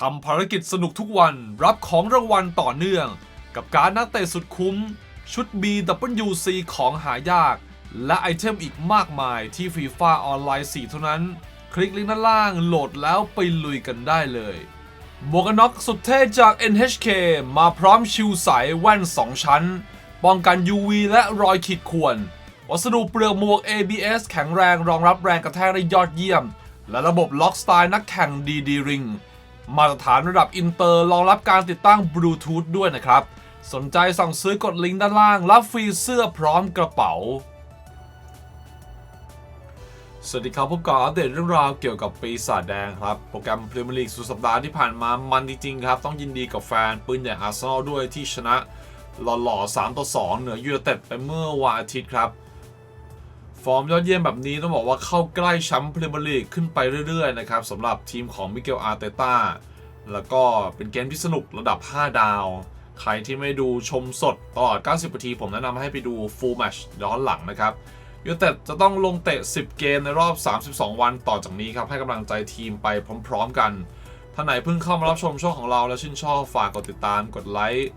ทำภารกิจสนุกทุกวันรับของรางวัลต่อเนื่อง กับการนักเตะสุดคุ้ม ชุด BWC ของหายาก และไอเทมอีกมากมายที่ FIFA ออนไลน์ 4 เท่านั้น คลิกลิงก์ด้านล่างโหลดแล้วไปลุยกันได้เลยหมวกกันน็อกสุดเท่จาก NHK มาพร้อมชิวใสแว่น 2 ชั้น ป้องกัน UV และรอยขีดข่วน วัสดุเปลือกหมวก ABS แข็งแรงรองรับแรงกระแทกได้ยอดเยี่ยม และระบบล็อกสไตล์นักแข่ง DD Ring มาตรฐานระดับอินเตอร์รองรับการติดตั้งบลูทูธด้วยนะครับ สนใจสั่งซื้อกดลิงก์ด้านล่าง รับฟรีเสื้อพร้อมกระเป๋า สวัสดีครับพบกับอัปเดตเรื่องราวเกี่ยวกับปีศาจแดงครับ โปรแกรมพรีเมียร์ลีกสุดสัปดาห์ที่ผ่านมามันจริงๆครับ ต้องยินดีกับแฟนปืนใหญ่อาร์เซนอลด้วยที่ชนะหล่อๆ3ต่อ2เหนือยูไนเต็ดไปเมื่อวันอาทิตย์ครับ ฟอร์มยอดเยี่ยมแบบนี้ต้องบอกว่าเข้าใกล้แชมป์พรีเมียร์ลีกขึ้นไปเรื่อยๆนะครับสำหรับทีมของมิเกลอาร์เตต้าแล้วก็เป็นเกมที่สนุกระดับ 5 ดาว ใครที่ไม่ดูชมสดตลอด 90 นาที ผมแนะนำให้ไปดู full match ย้อนหลังนะครับยูเต็ดจะต้องลงเตะ 10 เกมในรอบ 32 วันต่อจากนี้ครับ ให้กำลังใจทีมไปพร้อมๆกัน ท่านไหนเพิ่งเข้ามารับชมช่องของเราแล้วชื่นชอบฝากกดติดตาม กดไลค์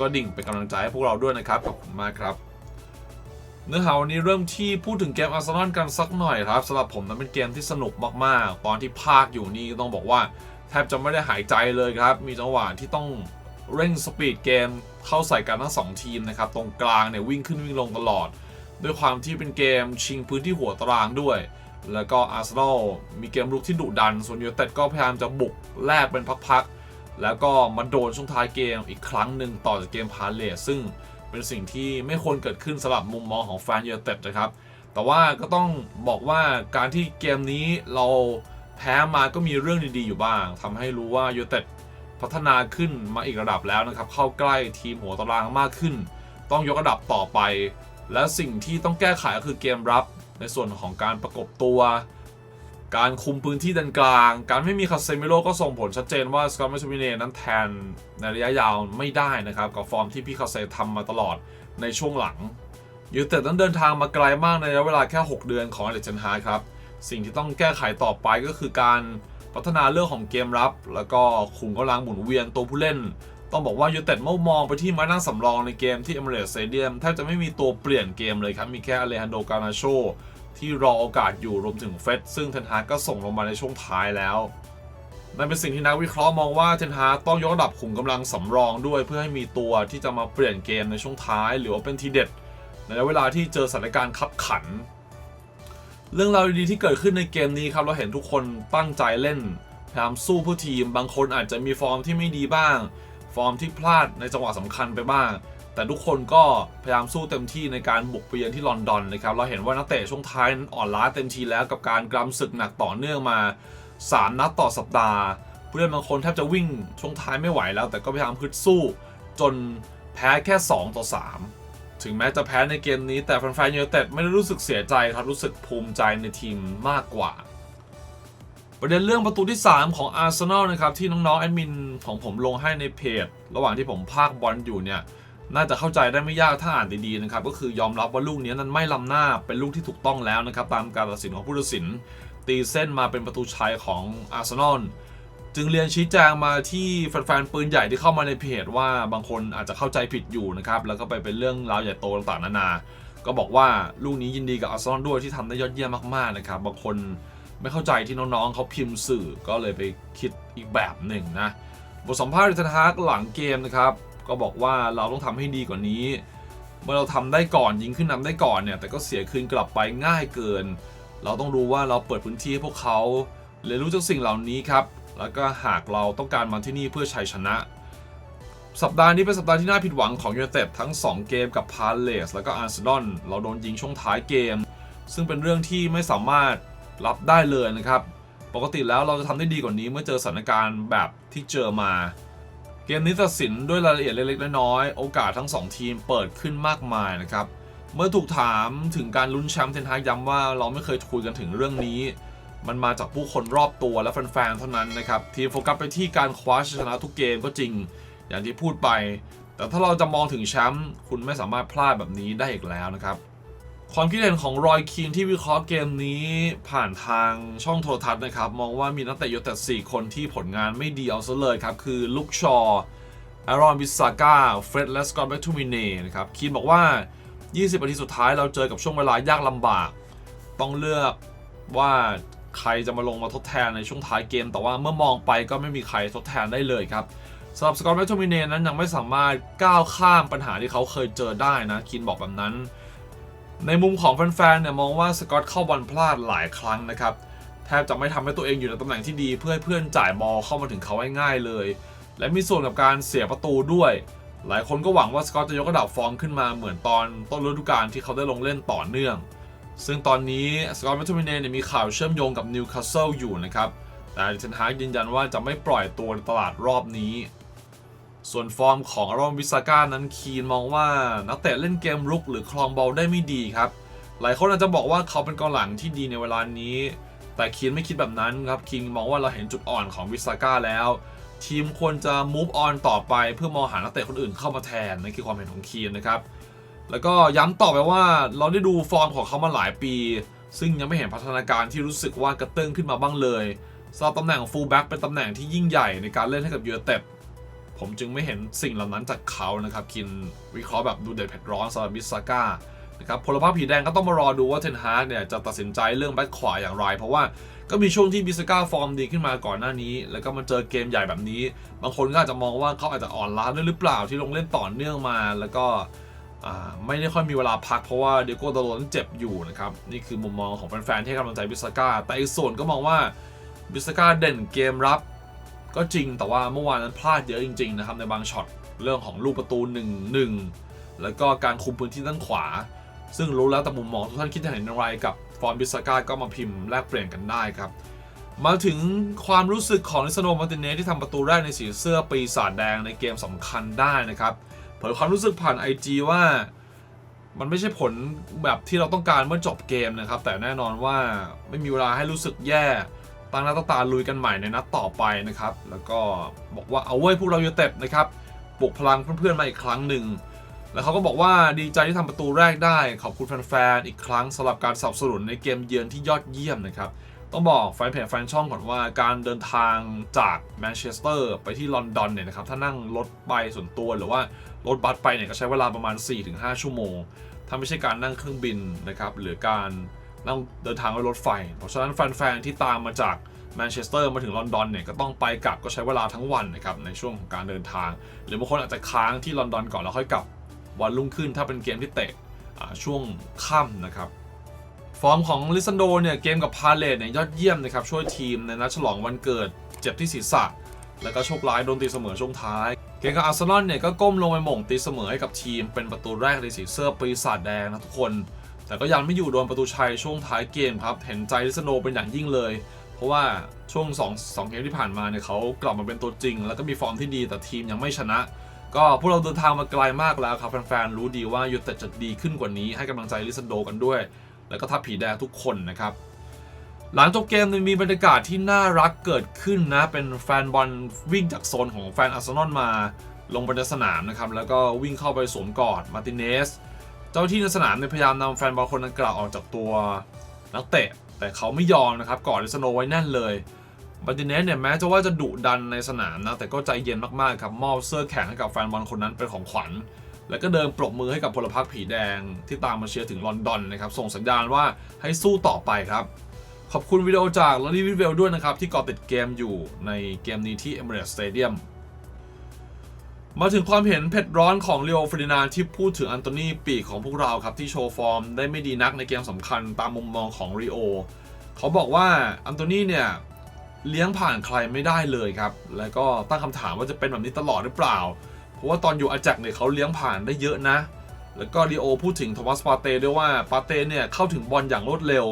กดดิ่งเป็นกำลังใจให้พวกเราด้วยนะครับ ขอบคุณมากครับ เนื้อหาวันนี้เริ่มที่พูดถึงเกมอาร์เซนอลกันสักหน่อยครับสำหรับผมนั้นเป็นเกมที่สนุกมากๆ ตอนที่ภาคอยู่นี่ต้องบอกว่า แทบจะไม่ได้หายใจเลยครับ มีจังหวะที่ต้องเร่งสปีดเกมเข้าใส่กันทั้งสองทีมนะครับ ตรงกลางเนี่ยวิ่งขึ้นวิ่งลงตลอด ด้วยความที่เป็นเกมชิงพื้นที่หัวตารางด้วย แล้วก็อาร์เซนอลมีเกมรุกที่ดุดัน ส่วนยูไนเต็ดก็พยายามจะบุกแลกเป็นพักๆแล้วก็มาโดนช่วงท้ายเกมอีกครั้งหนึ่งต่อจากเกมพาเลสซึ่ง เป็นสิ่งที่ไม่ควรเกิดขึ้นสำหรับมุมมองของแฟนยูไนเต็ดนะครับ แต่ว่าก็ต้องบอกว่าการที่เกมนี้เราแพ้มาก็มีเรื่องดีๆอยู่บ้างทำให้รู้ว่ายูไนเต็ดพัฒนาขึ้นมาอีกระดับแล้วนะครับ เข้าใกล้ทีมหัวตารางมากขึ้น ต้องยกระดับต่อไป และสิ่งที่ต้องแก้ไขก็คือเกมรับในส่วนของการประกบตัว การคุมพื้นที่ด้านกลาง การไม่มีคาเซมิโลก็ส่งผลชัดเจนว่าสกอตแมชมิเนนั้นแทนในระยะยาวไม่ได้นะครับ กับฟอร์มที่พี่คาเซทำมาตลอดในช่วงหลังยูเต็ดต้องเดินทางมาไกลมากในระยะเวลาแค่ 6 เดือนของอเล็กซนฮาร์ครับ สิ่งที่ต้องแก้ไขต่อไปก็คือการพัฒนาเรื่องของเกมรับ แล้วก็คุมกำลังหมุนเวียนตัวผู้เล่น ต้องบอกว่ายูเต็ดเมื่อมองไปที่มานั่งสำรองในเกมที่เอเมเรตสเตเดียมแทบจะไม่มีตัวเปลี่ยนเกมเลยครับ มีแค่อเลฮันโดกานาโช ที่รอโอกาสอยู่รวมถึงเฟสซึ่งเทนฮากก็ส่งลงมาในช่วงท้ายแล้วนั่นเป็นสิ่งที่นักวิเคราะห์มองว่าเทนฮาต้องยกระดับขุมกำลังสำรองด้วยเพื่อให้มีตัวที่จะมาเปลี่ยนเกมในช่วงท้าย หรือว่าเป็นทีเด็ด ในเวลาที่เจอสถานการณ์ขับขัน เรื่องราวดีๆที่เกิดขึ้นในเกมนี้ครับเราเห็นทุกคนตั้งใจเล่นพยายามสู้เพื่อทีม บางคนอาจจะมีฟอร์มที่ไม่ดีบ้าง ฟอร์มที่พลาดในจังหวะสำคัญไปบ้าง แต่ทุกคนก็พยายามสู้เต็มที่ในการบุกไปเยือนที่ลอนดอนนะครับเราเห็นว่านักเตะช่วงท้ายนั้นอ่อนล้าเต็มทีแล้วกับการกรำศึกหนักต่อเนื่องมา 3 นัดต่อสัปดาห์ ผู้เล่นบางคนแทบจะวิ่งช่วงท้ายไม่ไหวแล้ว แต่ก็พยายามฮึดสู้จนแพ้แค่ 2 ต่อ 3 ถึงแม้จะแพ้ในเกมนี้แต่แฟนๆยูไนเต็ดไม่ได้รู้สึกเสียใจครับรู้สึกภูมิใจในทีมมากกว่าประเด็นเรื่องประตูที่ 3 ของอาร์เซนอลนะครับที่น้องๆแอดมินของผมลงให้ในเพจ ระหว่างที่ผมพากบอลอยู่เนี่ย น่าจะเข้าใจได้ไม่ยากถ้าอ่านดีๆนะครับก็คือยอมรับว่าลูกนี้นั้นไม่ล้ำหน้าเป็นลูกที่ถูกต้องแล้วนะครับตามการตัดสินของผู้ตัดสิน ตีเส้นมาเป็นประตูชัยของอาร์เซนอลจึงเรียนชี้แจงมาที่แฟนๆปืนใหญ่ที่เข้ามาในเพจว่าบางคนอาจจะเข้าใจผิดอยู่นะครับแล้วก็ไปเป็นเรื่องราวใหญ่โตต่างๆนานา ก็บอกว่าลูกนี้ยินดีกับอาร์เซนอลด้วยที่ทำได้ยอดเยี่ยมมากๆนะครับบางคนไม่เข้าใจที่น้องๆเขาพิมพ์สื่อก็เลยไปคิดอีกแบบหนึ่งนะบทสัมภาษณ์เทนฮากหลังเกมนะครับ ก็บอกว่าเราต้องทำให้ดีกว่านี้ เมื่อเราทำได้ก่อนยิงขึ้นนำได้ก่อนเนี่ยแต่ก็เสียคืนกลับไปง่ายเกิน เราต้องรู้ว่าเราเปิดพื้นที่ให้พวกเขาเรียนรู้จากสิ่งเหล่านี้ครับ แล้วก็หากเราต้องการมาที่นี่เพื่อชัยชนะ สัปดาห์นี้เป็นสัปดาห์ที่น่าผิดหวังของยูไนเต็ดทั้ง 2 เกมกับพาเลสแล้วก็อาร์เซนอลเราโดนยิงช่วงท้ายเกม ซึ่งเป็นเรื่องที่ไม่สามารถรับได้เลยนะครับ ปกติแล้วเราจะทำได้ดีกว่านี้เมื่อเจอสถานการณ์แบบที่เจอมา มนี้ตัดสินด้วยรายละเอียดเล็กๆน้อยๆโอกาสทั้ง 2 ทีมเปิดขึ้นมากมายนะครับ เมื่อถูกถามถึงการลุ้นแชมป์เทนฮากย้ำว่าเราไม่เคยคุยกันถึงเรื่องนี้ มันมาจากผู้คนรอบตัวและแฟนๆเท่านั้นนะครับ ทีมโฟกัสไปที่การคว้าชัยชนะทุกเกมก็จริง อย่างที่พูดไป แต่ถ้าเราจะมองถึงแชมป์คุณไม่สามารถพลาดแบบนี้ได้อีกแล้วนะครับ ความคิดเห็นของรอยคีนที่วิเคราะห์เกมนี้ผ่านทางช่องโทรทัศน์นะครับ มองว่ามีนักเตะอยู่แต่ 4 คนที่ผลงานไม่ดีเอาซะเลยครับ คือลุกชอร์อารอนวิสซาก้าเฟร็ดและสกอตแบ็กทูมิเน่นะครับคีนบอกว่า 20นาทีสุดท้ายเราเจอกับช่วงเวลายากลำบาก ต้องเลือกว่าใครจะมาลงมาทดแทนในช่วงท้ายเกม แต่ว่าเมื่อมองไปก็ไม่มีใครทดแทนได้เลยครับสำหรับสกอตแมทโทมิเนนั้นยังไม่สามารถก้าวข้ามปัญหาที่เขาเคยเจอได้นะคินบอกแบบนั้น ในมุมของแฟนๆเนี่ยมองว่าสกอตเข้าบอลพลาดหลายครั้งนะครับแทบจะไม่ทำให้ตัวเองอยู่ในตำแหน่งที่ดีเพื่อให้เพื่อนจ่ายบอลเข้ามาถึงเขาง่ายๆเลย และมีส่วนกับการเสียประตูด้วย หลายคนก็หวังว่าสกอตจะยกระดับฟอร์มขึ้นมาเหมือนตอนต้นฤดูกาลที่เขาได้ลงเล่นต่อเนื่อง ซึ่งตอนนี้สกอตแมทโทมิเนเนี่ยมีข่าวเชื่อมโยงกับนิวคาสเซิลอยู่นะครับแต่เทนฮากยืนยันว่าจะไม่ปล่อยตัวในตลาดรอบนี้ ส่วนฟอร์มของอารอนวิสาก้านั้นคีนมองว่านักเตะเล่นเกมรุกหรือคลองบอลได้ไม่ดีครับ หลายคนอาจจะบอกว่าเขาเป็นกองหลังที่ดีในเวลานี้ แต่คีนไม่คิดแบบนั้นครับคีนมองว่าเราเห็นจุดอ่อนของวิสาก้าแล้ว ทีมควรจะ move on ต่อไปเพื่อมองหานักเตะคนอื่นเข้ามาแทนนั่นคือความเห็นของคีนนะครับแล้วก็ย้ำต่อไปว่าเราได้ดูฟอร์มของเขามาหลายปี ซึ่งยังไม่เห็นพัฒนาการที่รู้สึกว่ากระเตื้องขึ้นมาบ้างเลยสำหรับตำแหน่งฟูลแบ็กเป็นตำแหน่งที่ยิ่งใหญ่ในการเล่นให้กับยู i นเต็ด ผมจึงไม่เห็นสิ่งเหล่านั้นจากเขานะครับกินวิเคราะห์แบบดูเด็ดเผ็ดร้อนสำหรับบิสซาก้านะครับพลภาพผีแดงก็ต้องมารอดูว่าเทนฮากเนี่ยจะตัดสินใจเรื่องแบ็คขวาอย่างไร เพราะว่าก็มีช่วงที่บิสซาก้าฟอร์มดีขึ้นมาก่อนหน้านี้ แล้วก็มาเจอเกมใหญ่แบบนี้ บางคนก็อาจจะมองว่าเขาอาจจะอ่อนล้าด้วยหรือเปล่าที่ลงเล่นต่อเนื่องมา แล้วก็ไม่ได้ค่อยมีเวลาพักเพราะว่าเดโก้ดาโลนเจ็บอยู่นะครับนี่คือมุมมองของแฟนๆที่ให้กำลังใจบิสก้าแต่อีกส่วนก็มองว่าบิสก้าเด่นเกมรับ ก็จริงแต่ว่าเมื่อวานนั้นพลาดเยอะจริงๆนะครับในบางช็อตเรื่องของลูกประตู 1-1 แล้วก็การคุมพื้นที่ด้านขวา ซึ่งรู้แล้วแต่มุมมองทุกท่านคิดเห็นอย่างไรกับฟอร์มบิสกาก็มาพิมพ์แลกเปลี่ยนกันได้ครับ มาถึงความรู้สึกของนิสโนมาติเนสที่ทำประตูแรกในสีเสื้อปีศาจแดงในเกมสำคัญได้นะครับเผยความรู้สึกผ่าน IG ว่ามันไม่ใช่ผลแบบที่เราต้องการเมื่อจบเกมนะครับ แต่แน่นอนว่าไม่มีเวลาให้รู้สึกแย่ ตั้งหน้าตั้งตาลุยกันใหม่ในนัดต่อไปนะครับ แล้วก็บอกว่าเอาเว้ยพวกเรายูเต็ดนะครับปลุกพลังเพื่อนๆมาอีกครั้งหนึ่งแล้วเขาก็บอกว่าดีใจที่ทำประตูแรกได้ ขอบคุณแฟนๆอีกครั้งสำหรับการสนับสนุนในเกมเยือนที่ยอดเยี่ยมนะครับต้องบอกแฟนเพจแฟนช่องก่อนว่าการเดินทางจากแมนเชสเตอร์ไปที่ลอนดอนเนี่ยนะครับถ้านั่งรถไปส่วนตัวหรือว่ารถบัสไปเนี่ยก็ใช้เวลาประมาณ 4-5 ชั่วโมง ถ้าไม่ใช่การนั่งเครื่องบินนะครับหรือการ นั่งเดินทางด้วยรถไฟ เพราะฉะนั้นแฟนๆที่ตามมาจากแมนเชสเตอร์มาถึงลอนดอนเนี่ยก็ต้องไปกลับก็ใช้เวลาทั้งวันนะครับในช่วงของการเดินทาง หรือบางคนอาจจะค้างที่ลอนดอนก่อนแล้วค่อยกลับวันรุ่งขึ้นถ้าเป็นเกมที่เตะช่วงค่ำนะครับฟอร์มของลิซันโดเนี่ยเกมกับพาเลตเนี่ยยอดเยี่ยมนะครับช่วยทีมในนัดฉลองวันเกิดเจ็บที่ศีรษะ แล้วก็โชคร้ายโดนตีเสมอช่วงท้าย เกมกับอาร์เซนอลเนี่ยก็ก้มลงไปหม่งตีเสมอให้กับทีมเป็นประตูแรกในสีเสื้อปีศาจแดงนะทุกคน แต่ก็ยังไม่อยู่โดนประตูชัยช่วงท้ายเกมครับ เห็นใจลิซันโดเป็นอย่างยิ่งเลย เพราะว่าช่วง2 2เกมที่ผ่านมาเนี่ยเขากลับมาเป็นตัวจริง แล้วก็มีฟอร์มที่ดีแต่ทีมยังไม่ชนะ ก็พวกเราเดินทางมาไกลมากแล้วครับแฟนๆรู้ดีว่ายูเต็ดจะดีขึ้นกว่านี้ให้กำลังใจลิซันโดกันด้วย แล้วก็ทัพผีแดงทุกคนนะครับหลังจบเกมเนี่ยมีบรรยากาศที่น่ารักเกิดขึ้นนะ เป็นแฟนบอลวิ่งจากโซนของแฟนอาร์เซนอลมาลงไปในสนามนะครับ แล้วก็วิ่งเข้าไปสวมกอดมาร์ติเนส เจ้าที่ในสนามเนี่ยพยายามนำแฟนบอลคนดังกล่าวออกจากตัวนักเตะ แต่เขาไม่ยอมนะครับกอดลิสโนไว้แน่นเลยมาร์ติเนสเนี่ยแม้จะว่าจะดุดันในสนามนะแต่ก็ใจเย็นมากๆครับมอบเสื้อแข่งให้กับแฟนบอลคนนั้นเป็นของขวัญ แล้วก็เดินปรบมือให้กับพลพรรคผีแดงที่ตามมาเชียร์ถึงลอนดอนนะครับส่งสัญญาณว่าให้สู้ต่อไปครับขอบคุณวิดีโอจากลอรี่วิเวลด้วยนะครับที่เกาะติดเกมอยู่ในเกมนี้ที่ Emirates Stadium มาถึงความเห็นเผ็ดร้อนของเลโอฟรินานที่พูดถึงอันโตนีปีกของพวกเราครับ ที่โชว์ฟอร์มได้ไม่ดีนักในเกมสำคัญตามมุมมองของริโอเขาบอกว่าอันโตนีเนี่ยเลี้ยงผ่านใครไม่ได้เลยครับ แล้วก็ตั้งคำถามว่าจะเป็นแบบนี้ตลอดหรือเปล่า เพราะว่าตอนอยู่อาแจ็คเนี่ยเขาเลี้ยงผ่านได้เยอะนะ แล้วก็ลีโอพูดถึงโทมัสปาเต้ด้วยว่าปาเต้เนี่ยเข้าถึงบอลอย่างรวดเร็ว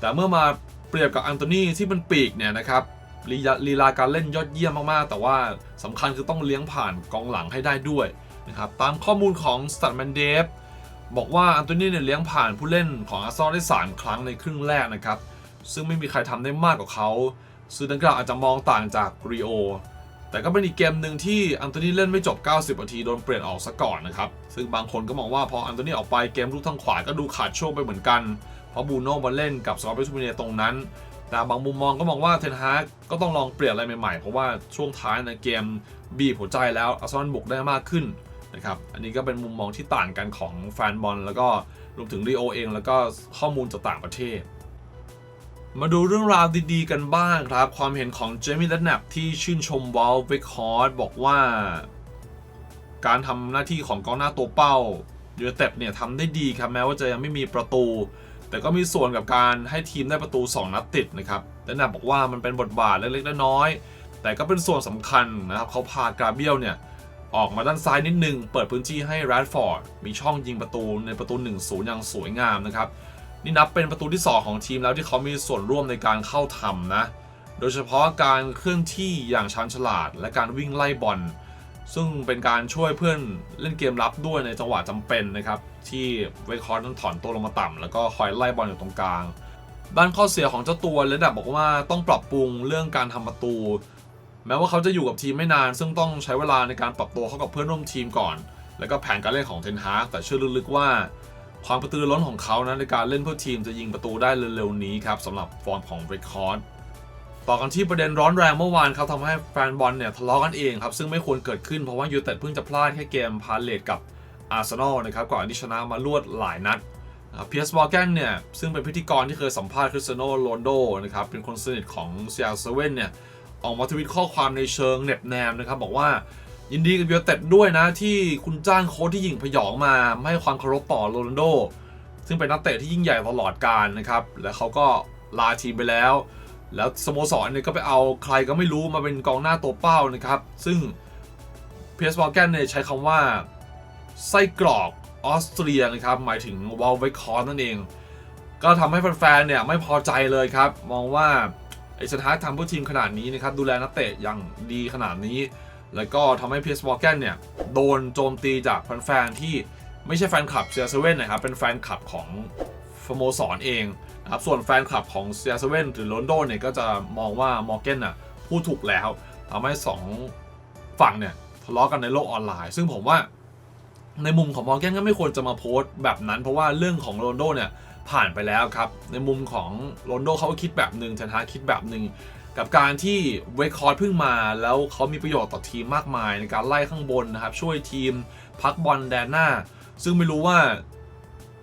แต่เมื่อมาเปรียบกับอันโตนีที่เป็นปีกเนี่ยนะครับ ลีลาลีลาการเล่นยอดเยี่ยมมากๆ แต่ว่าสำคัญคือต้องเลี้ยงผ่านกองหลังให้ได้ด้วยนะครับตามข้อมูลของสตัดแมนเดฟบอกว่าอันโตนีเนี่ยเลี้ยงผ่านผู้เล่นของอาร์ซอลได้ 3 ครั้งในครึ่งแรกนะครับ ซึ่งไม่มีใครทำได้มากกว่าเขาซึ่งดังกล่าวอาจจะมองต่างจากรีโอแต่ก็เป็นอีกเกมหนึ่งที่อันโตนีเล่นไม่จบ 90 นาทีโดนเปลี่ยนออกซะก่อนนะครับ ซึ่งบางคนก็มองว่าพออันโตนีออกไปเกมลุกทางขวาก็ดูขาดช่วงไปเหมือนกัน เพราะบูโน่มาเล่นกับสกอตเปซูเนียตรงนั้น แต่บางมุมมองก็มองว่าเทนฮากก็ต้องลองเปลี่ยนอะไรใหม่ๆ เพราะว่าช่วงท้ายในเกมบีบหัวใจแล้วอาร์เซนอลบุกได้มากขึ้นนะครับอันนี้ก็เป็นมุมมองที่ต่างกันของแฟนบอลแล้วก็รวมถึงรีโอเอง แล้วก็ข้อมูลจากต่างประเทศ มาดูเรื่องราวดีๆกันบ้างครับ ความเห็นของเจมี่ดันแนบที่ชื่นชมวอลวิคฮอร์ดบอกว่า การทำหน้าที่ของกองหน้าตัวเป้ายูเนเต็ดเนี่ยทำได้ดีครับแม้ว่าจะยังไม่มีประตู แต่ก็มีส่วนกับการให้ทีมได้ประตู 2 นัดติดนะครับดันแนบบอกว่ามันเป็นบทบาทเล็กๆน้อยๆแต่ก็เป็นส่วนสำคัญนะครับเขาพากราเบียลเนี่ยออกมาด้านซ้ายนิดนึง เปิดพื้นที่ให้แรดฟอร์ดมีช่องยิงประตูในประตู 1-0 อย่างสวยงามนะครับ นี่นับเป็นประตูที่ 2 ของทีมแล้วที่เขามีส่วนร่วมในการเข้าทำนะ โดยเฉพาะการเคลื่อนที่อย่างชันฉลาด และการวิ่งไล่บอล ซึ่งเป็นการช่วยเพื่อนเล่นเกมรับด้วยในจังหวะจำเป็นนะครับ ที่เวคคอร์นั้นถอนตัวลงมาต่ำแล้วก็คอยไล่บอลอยู่ตรงกลาง ด้านข้อเสียของเจ้าตัวเลดับบอกว่าต้องปรับปรุงเรื่องการทำประตู แม้ว่าเขาจะอยู่กับทีมไม่นาน ซึ่งต้องใช้เวลาในการปรับตัวเข้ากับเพื่อนร่วมทีมก่อน แล้วก็แผนการเล่นของเทนฮาร์กแต่เชื่อลึกๆว่า ความกระตือรือร้นของเขานะในการเล่นเพื่อทีมจะยิงประตูได้เร็วๆนี้ครับสำหรับฟอร์มของเรคคอร์ด ต่อกันที่ประเด็นร้อนแรงเมื่อวานครับทำให้แฟนบอลเนี่ยทะเลาะกันเองครับ ซึ่งไม่ควรเกิดขึ้นเพราะว่ายูเต็ดเพิ่งจะพลาดแค่เกมพาเลตกับอาร์เซนอลนะครับก่อนที่ชนะมาลวดหลายนัดเพียร์สบอร์แกนเนี่ย ซึ่งเป็นพิธีกรที่เคยสัมภาษณ์คริสเตียโนโรนโดนะครับเป็นคนสนิทของเซียเซเว่นเนี่ย ออกมาทวิตข้อความในเชิงเหน็บแนมนะครับบอกว่ายินดีกับยูเต็ดด้วยนะที่คุณจ้างโค้ชที่หญิงพยองมาไม่ให้ความเคารพต่อโรนัลโดซึ่งเป็นนักเตะที่ยิ่งใหญ่ตลอดกาลนะครับและเขาก็ลาทีมไปแล้ว แล้วสโมสรเนี่ยก็ไปเอาใครก็ไม่รู้มาเป็นกองหน้าตัวเป้านะครับ ซึ่งเพียสบอร์แกนเนี่ยใช้คำว่า ไส้กรอกออสเตรียนะครับ หมายถึงวอลเวคอร์นั่นเอง ก็ทำให้แฟนๆเนี่ยไม่พอใจเลยครับ มองว่าไอ้สถานทำเพื่อทีมขนาดนี้นะครับ ดูแลนักเตะอย่างดีขนาดนี้ แล้วก็ทำให้เพียสบอร์แกนเนี่ยโดนโจมตีจากแฟนๆที่ไม่ใช่แฟนคลับเซียเซเว่นนะครับ เป็นแฟนคลับของ สโมสรเองนะครับส่วนแฟนคลับของเซียเซเว่นหรือโรนโดเนี่ยก็จะมองว่ามอร์เกนอะพูดถูกแล้วทำให้สองฝั่งเนี่ยทะเลาะกันในโลกออนไลน์ ซึ่งผมว่าในมุมของมอร์เกนก็ไม่ควรจะมาโพสต์แบบนั้น เพราะว่าเรื่องของโรนโดเนี่ยผ่านไปแล้วครับ ในมุมของโรนโดเขาคิดแบบหนึ่งเทนฮาคิดแบบหนึ่งกับการที่เวคคอร์ดเพิ่งมา แล้วเขามีประโยชน์ต่อทีมมากมายในการไล่ข้างบนนะครับ ช่วยทีมพักบอลแดนหน้า ซึ่งไม่รู้ว่า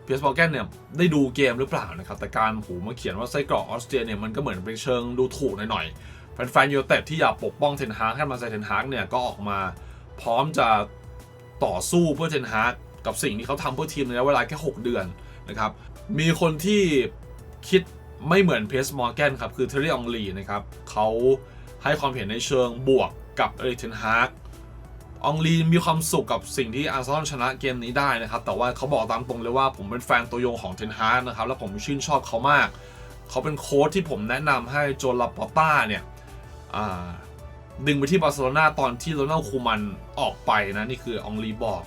เพียสบอลแกนเนี่ยได้ดูเกมหรือเปล่านะครับ แต่การหูมาเขียนว่าไส้กรอกออสเตรียเนี่ยมันก็เหมือนเป็นเชิงดูถูกหน่อยๆแฟนๆยูเต็ดที่อยากปกป้องเทนฮากให้มาใส่เทนฮากเนี่ยก็ออกมาพร้อมจะต่อสู้เพื่อเทนฮากกับสิ่งที่เขาทำเพื่อทีมในระยะเวลาแค่ 6 เดือนนะครับมีคนที่คิดไม่เหมือนเพสมอร์แกนครับคือเทอร์รี่องลีนะครับเขาให้ความเห็นในเชิงบวกกับเอริเทนฮาก องลีมีความสุขกับสิ่งที่อาร์เซนอลชนะเกมนี้ได้นะครับ แต่ว่าเขาบอกตามตรงเลยว่าผมเป็นแฟนตัวยงของเทนฮากนะครับ แล้วผมชื่นชอบเขามาก เขาเป็นโค้ชที่ผมแนะนำให้โจลาปอต้าเนี่ยดึงไปที่บาร์เซโลนาตอนที่โรนัลคูมันออกไปนะนี่คือองลีบอก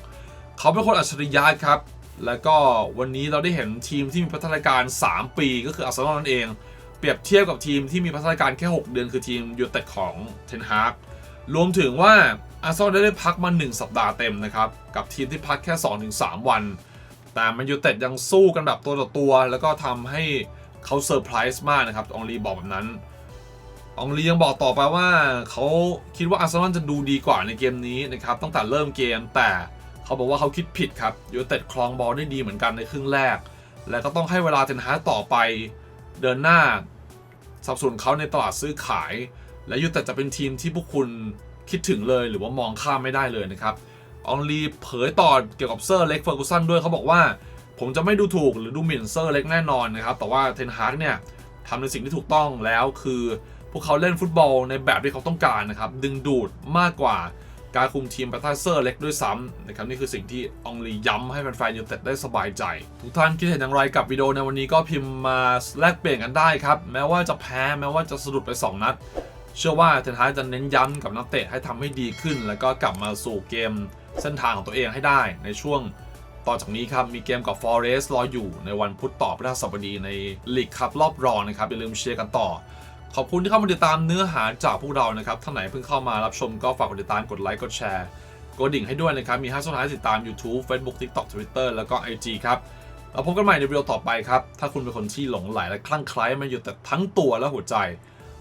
เขาเป็นคนอัจฉริยะครับ แล้วก็วันนี้เราได้เห็นทีมที่มีพัฒนาการ 3 ปีก็คืออาร์เซนอลนั่นเอง เปรียบเทียบกับทีมที่มีพัฒนาการแค่ 6 เดือนคือทีมยูไนเต็ดของเทนฮากรวมถึงว่า อาร์เซนอลได้พักมา 1 สัปดาห์เต็มนะครับ กับทีมที่พักแค่ 2-3 วัน แต่มันยูเต็ดยังสู้กันแบบตัวต่อตัว แล้วก็ทำให้เขาเซอร์ไพรส์มากนะครับองลีบอกแบบนั้นองลียังบอกต่อไปว่าเขาคิดว่าอาร์เซนอลจะดูดีกว่าในเกมนี้นะครับตั้งแต่เริ่มเกมแต่เขาบอกว่าเขาคิดผิดครับยูเต็ดครองบอลได้ดีเหมือนกันในครึ่งแรก และก็ต้องให้เวลาเทนฮาต่อไปเดินหน้าสับสนุนเขาในตลาดซื้อขาย และยูเต็ดจะเป็นทีมที่พวกคุณ คิดถึงเลยหรือว่ามองข้ามไม่ได้เลยนะครับองลีเผยต่อเกี่ยวกับเซอร์เล็กเฟอร์กูสันด้วยเขาบอกว่า ผมจะไม่ดูถูกหรือดูหมิ่นเซอร์เล็กแน่นอนนะครับ แต่ว่าเทนฮาร์กเนี่ยทำในสิ่งที่ถูกต้องแล้วคือ พวกเขาเล่นฟุตบอลในแบบที่เขาต้องการนะครับ ดึงดูดมากกว่าการคุมทีมประทาเซอร์เล็กด้วยซ้ำนะครับนี่คือสิ่งที่องลีย้ำให้แฟนๆยูเต็ดได้สบายใจ ทุกท่านคิดเห็นอย่างไรกับวิดีโอในวันนี้ก็พิมพ์มาแลกเปลี่ยนกันได้ครับ แม้ว่าจะแพ้แม้ว่าจะสะดุดไป 2 นัด เชื่อว่าเทนฮากจะเน้นย้ำกับนักเตะให้ทำให้ดีขึ้น แล้วก็กลับมาสู่เกมเส้นทางของตัวเองให้ได้ในช่วงต่อจากนี้ครับ มีเกมกับ Forest รออยู่ในวันพุธต่อพฤหัสบดีในลีกคัพรอบรองนะครับ อย่าลืมเชียร์กันต่อ ขอบคุณที่เข้ามาติดตามเนื้อหาจากพวกเรานะครับท่านไหนเพิ่งเข้ามารับชมก็ฝากกดติดตามกดไลค์กดแชร์กดดิ่งให้ด้วยนะครับ มี5ช่องทางให้ติดตาม YouTube Facebook TikTok Twitter แล้วก็ IG ครับเราพบกันใหม่ในวิดีโอต่อไปครับ ถ้าคุณเป็นคนที่หลงไหลและคลั่งไคล้มันอยู่แต่ทั้งตัวและหัวใจ